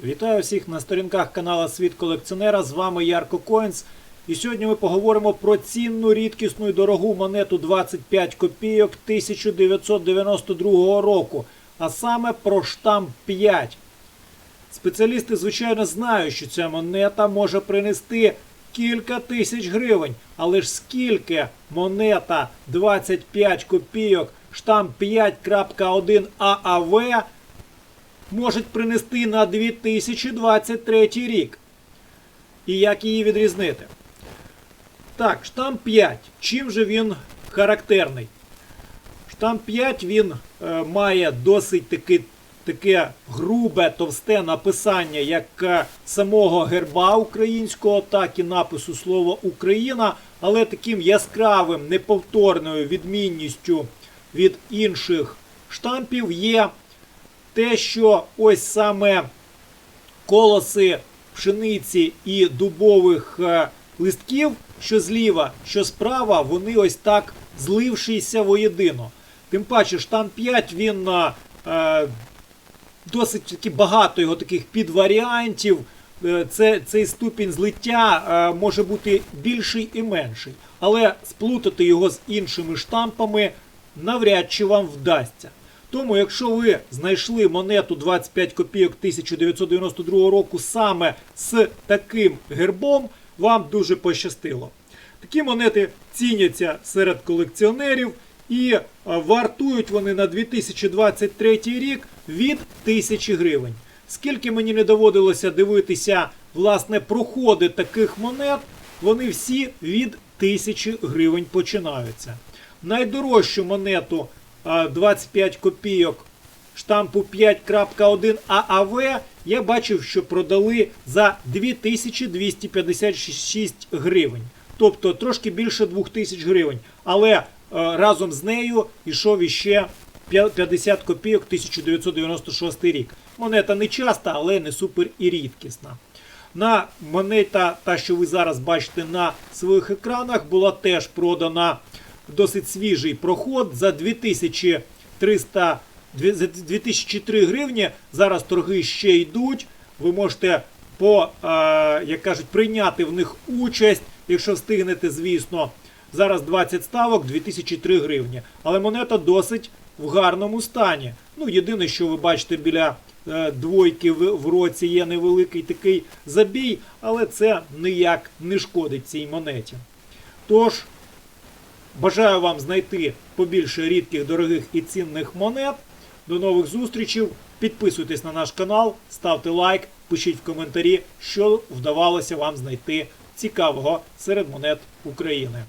Вітаю всіх на сторінках канала Світ колекціонера. З вами Ярко Коїнс. І сьогодні ми поговоримо про цінну, рідкісну і дорогу монету 25 копійок 1992 року, а саме про штамп 5. Спеціалісти, звичайно, знають, що ця монета може принести кілька тисяч гривень. Але ж скільки монета 25 копійок штамп 5.1 ААВ можуть принести на 2023 рік? І як її відрізнити? Так, штамп 5. Чим же він характерний? Штамп 5 він е, має досить таки, таке грубе, товсте написання як е, самого герба українського, так і напису слова Україна, але таким яскравим, неповторною відмінністю від інших штампів є те, що ось саме колоси пшениці і дубових е, листків, що зліва, що справа, вони ось так злившися воєдино. Тим паче, штамп 5 він е, е, досить таки багато його таких підваріантів. Е, Це, цей ступінь злиття е, може бути більший і менший. Але сплутати його з іншими штампами навряд чи вам вдасться. Тому, якщо ви знайшли монету 25 копійок 1992 року саме з таким гербом, вам дуже пощастило. Такі монети ціняться серед колекціонерів і е, вартують вони на 2023 рік від 1000 гривень. Скільки мені не доводилося дивитися власне проходи таких монет, вони всі від 1000 гривень починаються. Найдорожчу монету 25 копійок штампу 5.1 ААВ я бачив, що продали за 2256 гривень. Тобто трошки більше 2000 гривень. Але е, разом з нею йшов іще 50 копійок 1996 рік. Монета не часта, але не супер і рідкісна. На монета, та, що ви зараз бачите на своїх екранах, була теж продана досить свіжий проход за 2300 2003 гривні. Зараз торги ще йдуть. Ви можете по, е, як кажуть, прийняти в них участь, якщо встигнете, звісно. Зараз 20 ставок 2003 гривні. Але монета досить в гарному стані. Ну, єдине, що ви бачите біля е, двойки в, в році є невеликий такий забій, але це ніяк не шкодить цій монеті. Тож, Бажаю вам знайти побільше рідких, дорогих і цінних монет. До нових зустрічей. Підписуйтесь на наш канал, ставте лайк, пишіть в коментарі, що вдавалося вам знайти цікавого серед монет України.